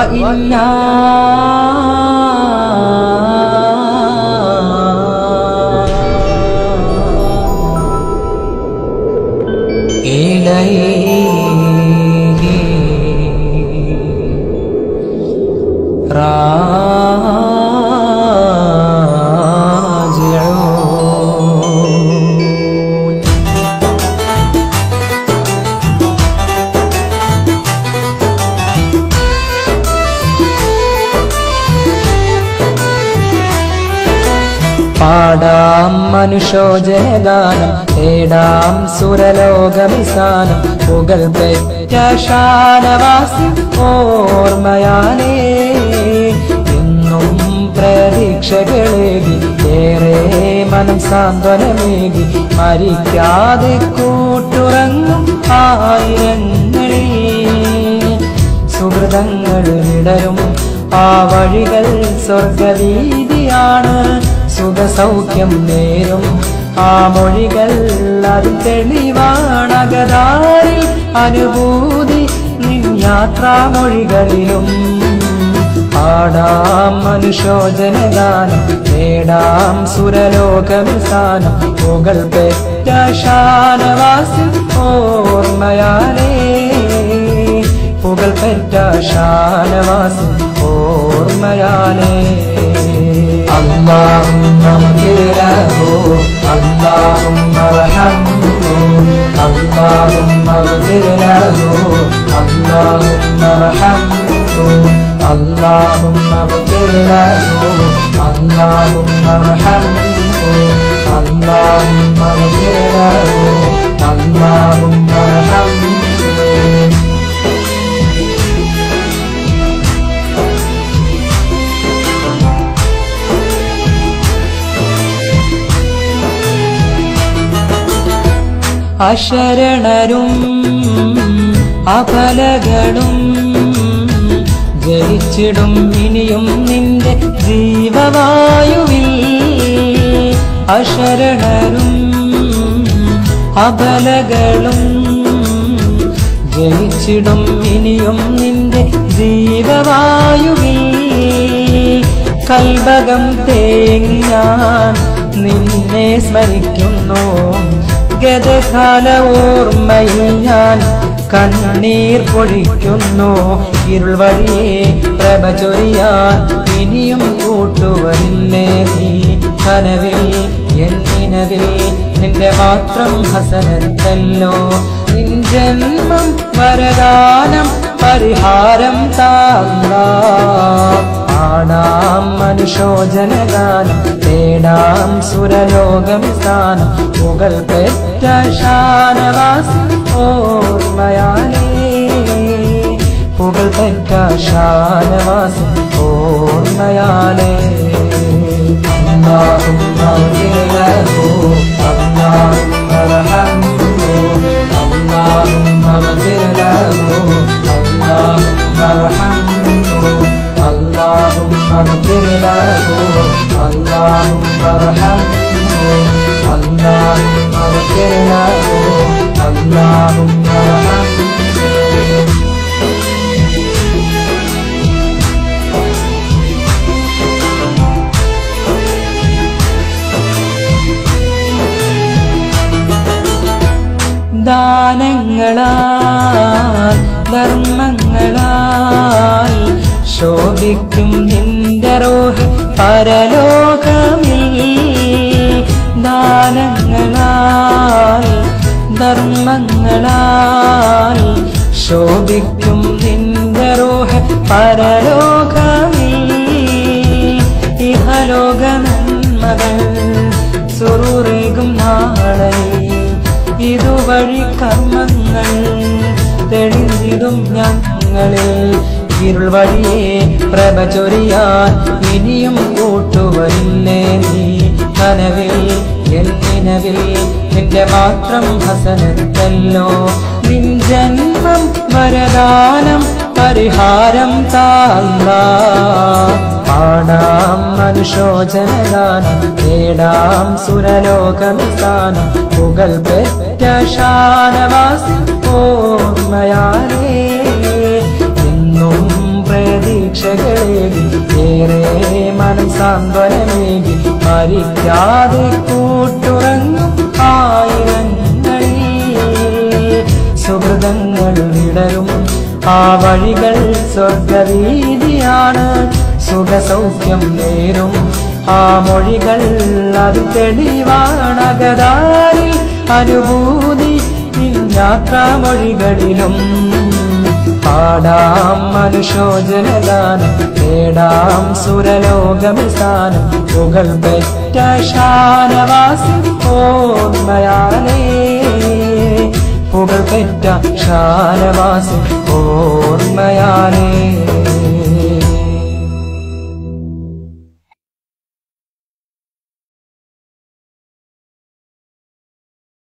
وإنا പാടാം മനുഷ്യോജനഗാനം തേടാം സുരലോകമിസാനം. പുകൾ പെറ്റ ഓർമ്മയാനേ എന്നും പ്രതീക്ഷകളേകി ഏറെ മനം സാന്ത്വനമേകി മരിക്കാതെ കൂട്ടുറങ്ങും ആയിരങ്ങളിൽ. സുഹൃതങ്ങൾ വിടരും ആ വഴികൾ സ്വർഗവീതിയാണ്. സുഖസൗഖ്യം നേരും. ആ മൊഴികൾ അത് തെളിവാണകതാരിൽ അനുഭൂതി നിൻ യാത്രാമൊഴികളിലും. പാടാം മനുഷ്യോജനഗാനം നേടാം സുരലോകമിസാനം പുകൾ പെറ്റാശാനവാസി ഓർമ്മയാലേ. പുകൾ പെറ്റാശാനവാസി ഓർമ്മയാലേ. اللهم ارحمه اللهم اغفر له اللهم ارحمه اللهم اغفر له اللهم ارحمه അശരണരും അപലകളും ജയിച്ചിടും ഇനിയും നിന്റെ ജീവവായുവിൽ. അശരണരും അപലകളും ജയിച്ചിടും ഇനിയും നിന്റെ ജീവവായുവിൽ. കൽബകം തേങ്ങാൻ നിന്നെ സ്മരിക്കുന്നു. ഗതകാല ഓർമ്മയിൽ ഞാൻ കണ്ണീർ പൊഴിക്കുന്നു. ഇരുൾ വഴിയെ ഇനിയും കൂട്ടുവരില്ലേ നീ. കനവിൽ എന്നിനവിൽ നിന്റെ മാത്രം ഹസനത്തല്ലോ. നിൻ ജന്മം വരദാനം പരിഹാരം താങ്ങാ. ആടാം मनुषो जनगानं तेडां सुरयोगं पुगल्पेट्टशानवासि ओर्मयाने पुगल्पेट्टशानवासि ओर्मयाने ॐ اللهم اغفر له اللهم ارحمه ദാനങ്ങളാൽ ധർമ്മങ്ങളാൽ ശോഭിക്കും നിന്റെ റോഹ് പരലോകമിൽ ദാനങ്ങളാൽ ധർമ്മങ്ങളാൽ ശോഭിക്കും നിന്റെ റോഹ് പരലോകമിൽ. ഇഹലോക നന്മകൾ സുറുറേകും നാളെ. ഇതുവഴി കർമ്മങ്ങൾ തെളിഞ്ഞിടും ഞങ്ങളിൽ. ഇരുൾ വഴിയെ പ്രഭ ഇനിയും കൂട്ടുവരില്ലേ നീ. കനവിൽ എൽ നിനവിൽ നിന്റെ മാത്രം ഹസനത്തല്ലോ. നിൻ ജന്മം വരദാനം പരിഹാരം താങ്ങ പാടാം മനുഷോജനഗാനം നേടാം സുരലോകമിസ്ഥാനം പുകൾ പെറ്റശാനവാസി ഓർമ്മയാലേ. എന്നും പ്രതീക്ഷകളേ ഏറെ മനസാന്തര മരിക്കാതെ കൂട്ടുറങ്ങും ആയിരങ്ങളിൽ സുഹൃതങ്ങൾ വിടരും ആ വഴികൾ സ്വർഗവീതിയാണ്. സുഖസൗഖ്യം നേരും. ആ മൊഴികൾ അത് തെളിവാണകതാരിൽ അനുഭൂതി യാത്രാമൊഴികളിലും പാടാം മനുഷ്യോജനദാനം തേടാം സുരലോകമിസ്ഥാനം പുകൾ പെറ്റ ഷാനവാസി ഓർമ്മയാലേ പുകൾ പെറ്റ ഷാനവാസി ഓർമ്മയാലേ